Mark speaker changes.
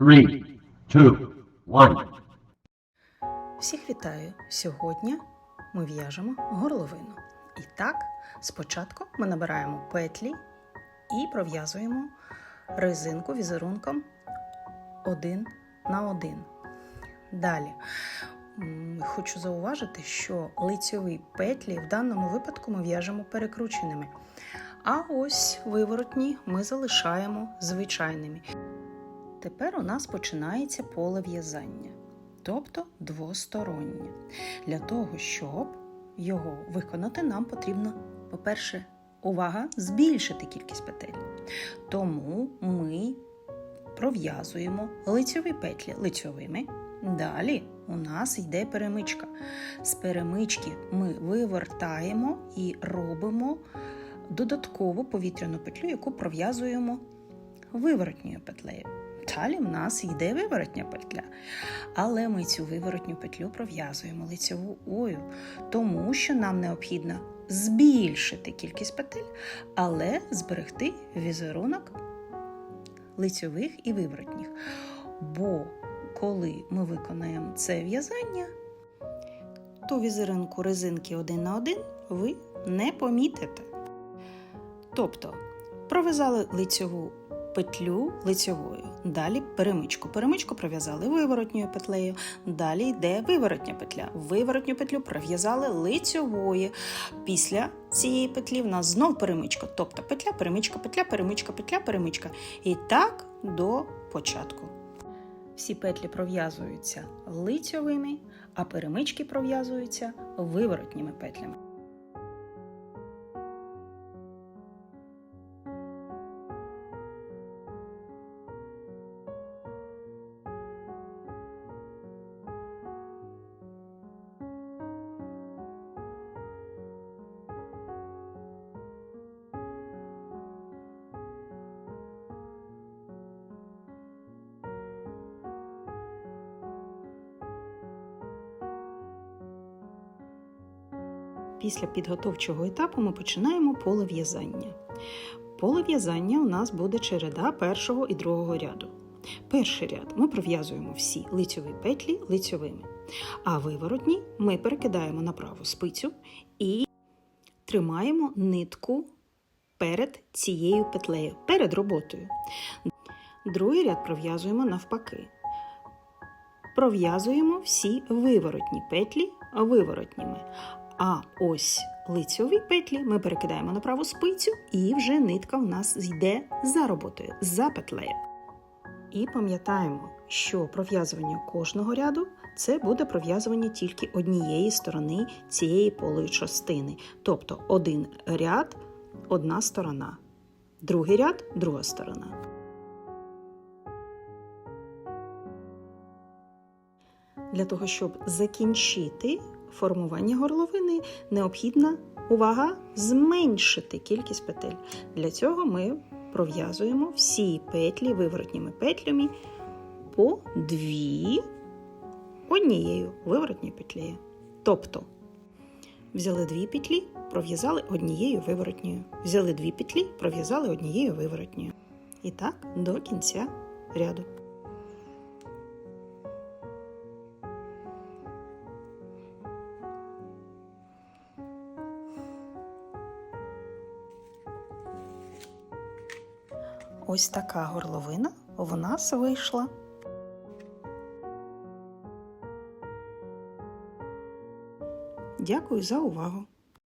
Speaker 1: Three, two, one.
Speaker 2: Всіх вітаю! Сьогодні ми в'яжемо горловину. І так, спочатку ми набираємо петлі і пров'язуємо резинку візерунком один на один. Далі хочу зауважити, що лицьові петлі в даному випадку ми в'яжемо перекрученими. А ось виворотні ми залишаємо звичайними. Тепер у нас починається поле в'язання тобто двостороннє. Для того, щоб його виконати, нам потрібно, по-перше, увага, збільшити кількість петель. Тому ми пров'язуємо лицьові петлі лицьовими. Далі у нас йде перемичка. З перемички ми вивертаємо і робимо додаткову повітряну петлю, яку пров'язуємо виворотньою петлею. Далі в нас йде виворотня петля. Але ми цю виворотню петлю пров'язуємо лицевою, тому що нам необхідно збільшити кількість петель, але зберегти візерунок лицьових і виворотніх. Бо коли ми виконаємо це в'язання, то візерунку резинки один на один ви не помітите. Тобто пров'язали лицьову петлю лицьовою. Далі перемичку. Перемичку пров'язали виворотньою петлею. Далі йде виворотня петля. Виворотню петлю пров'язали лицьовою. Після цієї петлі в нас знов перемичка. Тобто петля, перемичка, петля, перемичка, петля, перемичка. І так до початку. Всі петлі пров'язуються лицьовими, а перемички пров'язуються виворотніми петлями. Після підготовчого етапу ми починаємо поле в'язання. Поле в'язання у нас буде череда першого і другого ряду. Перший ряд ми пров'язуємо всі лицьові петлі лицьовими, а виворотні ми перекидаємо на праву спицю і тримаємо нитку перед цією петлею, перед роботою. Другий ряд пров'язуємо навпаки. Пров'язуємо всі виворотні петлі виворотніми. А ось лицьові петлі ми перекидаємо на праву спицю, і вже нитка в нас йде за роботою, за петлею. І пам'ятаємо, що пров'язування кожного ряду це буде пров'язування тільки однієї сторони цієї полої частини. Тобто один ряд, одна сторона, другий ряд, друга сторона. Для того, щоб закінчити формування горловини, необхідна увага зменшити кількість петель. Для цього ми пров'язуємо всі петлі виворотніми петлями по дві однією виворотньою петлею. Тобто взяли дві петлі, пров'язали однією виворотньою. Взяли дві петлі, пров'язали однією виворотньою. І так до кінця ряду. Ось така горловина в нас вийшла. Дякую за увагу!